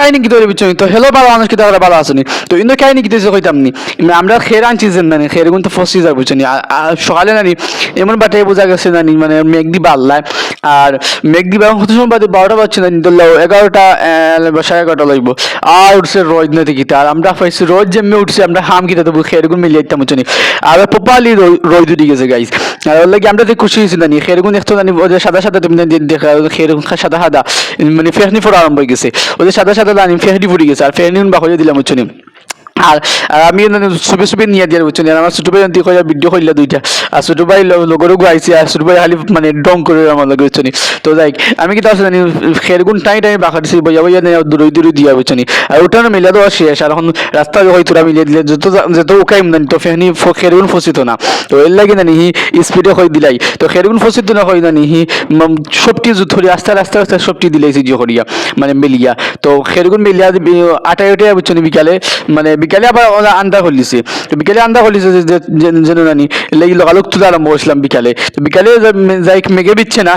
কাহিনী কি তৈরি তো হেলো ভালো মানুষ কিতা করে আসনি তো ইন্দো কাহিনী কিতেছে কইতাম নি। মানে আমরা খের আনছি যে মানে খের গুণ তো ফসি যায় বুঝছ নি। আর- আর সকালে নানি এমন বাটাই বোঝা গেছে নানি মানে মেঘ দি বাল্লায় আর মেঘ দি বাং কত সময় বাদে বারোটা বাজছে নানি ধরলো এগারোটা সাড়ে এগারোটা লাগবো আর উঠছে রোজ নদী কিতা আর আমরা পাইছি রোজ যেমনি উঠছে, আমরা হাম কিতা দেবো খের গুণ মিলিয়ে দিতাম বুঝছ আর প্রপারলি রোজ উঠে গেছে গাইস আর ওর লাগে আমরা যে খুশি হয়েছি জানি সেরকম দেখতো জানি ওদের সাদা সাদা তুমি খের সাদা সাদা মানে ফেহনি ফোড়া আরম্ভ হয়ে গেছে। ওদের সাদা সাদা জানি ফেহনি ফুটে গেছে, আর ফেহনি বা হয়ে দিলাম নি। আর আমি সুবে সুবে নিয়ে দিয়ে বুঝছ নি আমার ছোট ভাই কইয়া ভিডিও কইলা দুইটা। আর ছোট ভাই লগরও গুয়াইছে আর ছোট ভাই খালি মানে ডং করে আমার লগে বুঝছ তো যাই, আমি কি তার জানি খেরগুন টাই টাই বাখা দিছি বইয়া বইয়া নিয়ে দূরে দূরে দিয়া বুঝছ আর ওটা মিলা দেওয়া শেষ আর এখন রাস্তা হয়তো তোরা মিলিয়ে দিলে, যত যত উকাইম না তো ফেহনি খেরগুন ফসিত না। তো এর লাগে না হি স্পিডে হয়ে দিলাই। তো খেরগুন ফসিত না হয় না হি সবটি ধরে আস্তে আস্তে আস্তে সবটি দিলাইছি জিও করিয়া মানে মিলিয়া। তো খেরগুন মিলিয়া আটাই উঠে বুঝছ বিকালে মানে বিকালে আবার আন্দা হলিছে তো বিকালে আন্দা হলিছে যে- জানি যে- যেন নানি লাগি তুলে আরম্ভ করছিলাম বিকালে তো বিকালে যাই মেঘে বিচ্ছে না